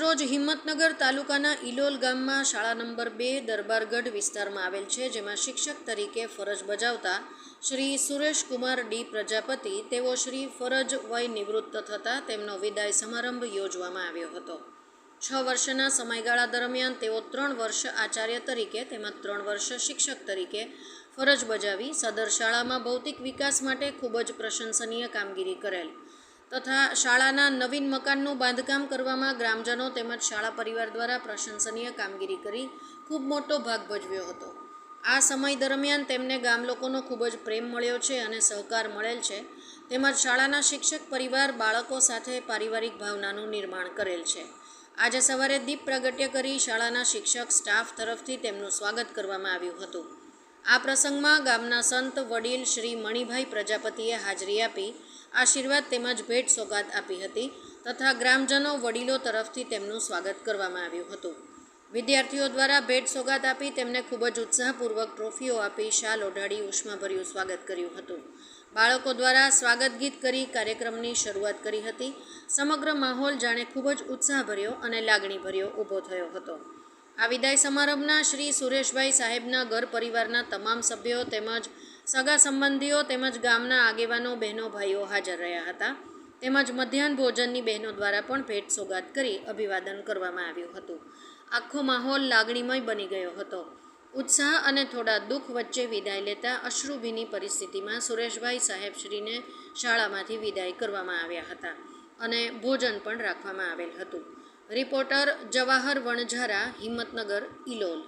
રોજ હિંમતનગર તાલુકાના ઇલોલ ગામમાં શાળા નંબર બે દરબારગઢ વિસ્તારમાં આવેલ છે, જેમાં શિક્ષક તરીકે ફરજ બજાવતા શ્રી સુરેશકુમાર ડી પ્રજાપતિ, તેઓ શ્રી ફરજ વય નિવૃત્ત થતાં તેમનો વિદાય સમારંભ યોજવામાં આવ્યો હતો. છ વર્ષના સમયગાળા દરમિયાન તેઓ ત્રણ વર્ષ આચાર્ય તરીકે તેમજ ત્રણ વર્ષ શિક્ષક તરીકે ફરજ બજાવી સદર શાળામાં ભૌતિક વિકાસ માટે ખૂબ જ પ્રશંસનીય કામગીરી કરેલ. તથા શાળાના નવીન મકાનનું બાંધકામ કરવામાં ગ્રામજનો તેમજ શાળા પરિવાર દ્વારા પ્રશંસનીય કામગીરી કરી ખૂબ મોટો ભાગ ભજવ્યો હતો. આ સમય દરમિયાન તેમને ગામ લોકોનો ખૂબ જ પ્રેમ મળ્યો છે અને સહકાર મળેલ છે. તેમજ શાળાના શિક્ષક પરિવાર બાળકો સાથે પારિવારિક ભાવનાનું નિર્માણ કરેલ છે. આજે સવારે દીપ પ્રાગટ્ય કરી શાળાના શિક્ષક સ્ટાફ તરફથી તેમનું સ્વાગત કરવામાં આવ્યું હતું. આ પ્રસંગમાં ગામના સંત વડીલ શ્રી મણિભાઈ પ્રજાપતિએ હાજરી આપી આશીર્વાદ તેમજ ભેટ સોગાદ આપી હતી તથા ગ્રામજનો વડીલો તરફથી તેમનું સ્વાગત કરવામાં આવ્યું હતું. વિદ્યાર્થીઓ દ્વારા ભેટ સોગાદ આપી તેમને ખૂબ જ ઉત્સાહપૂર્વક ટ્રોફીઓ આપી શાલ ઓઢાડી ઉષ્માભર્યું સ્વાગત કર્યું હતું. બાળકો દ્વારા સ્વાગત ગીત કરી કાર્યક્રમની શરૂઆત કરી હતી. સમગ્ર માહોલ જાણે ખૂબ જ ઉત્સાહભર્યો અને લાગણીભર્યો ઊભો થયો હતો. આ વિદાય સમારંભના શ્રી સુરેશભાઈ સાહેબના ઘર પરિવારના તમામ સભ્યો તેમજ સગા સંબંધીઓ તેમજ ગામના આગેવાનો, બહેનો, ભાઈઓ હાજર રહ્યા હતા. તેમજ મધ્યાહન ભોજનની બહેનો દ્વારા પણ ભેટ સોગાદ કરી અભિવાદન કરવામાં આવ્યું હતું. આખો માહોલ લાગણીમય બની ગયો હતો. ઉત્સાહ અને થોડા દુઃખ વચ્ચે વિદાય લેતા અશ્રુભીની પરિસ્થિતિમાં સુરેશભાઈ સાહેબશ્રીને શાળામાંથી વિદાય કરવામાં આવ્યા હતા. અને ભોજન પણ રાખવામાં આવેલ હતું. રિપોર્ટર જવાહર વણઝારા હિંમતનગર ઇલોલ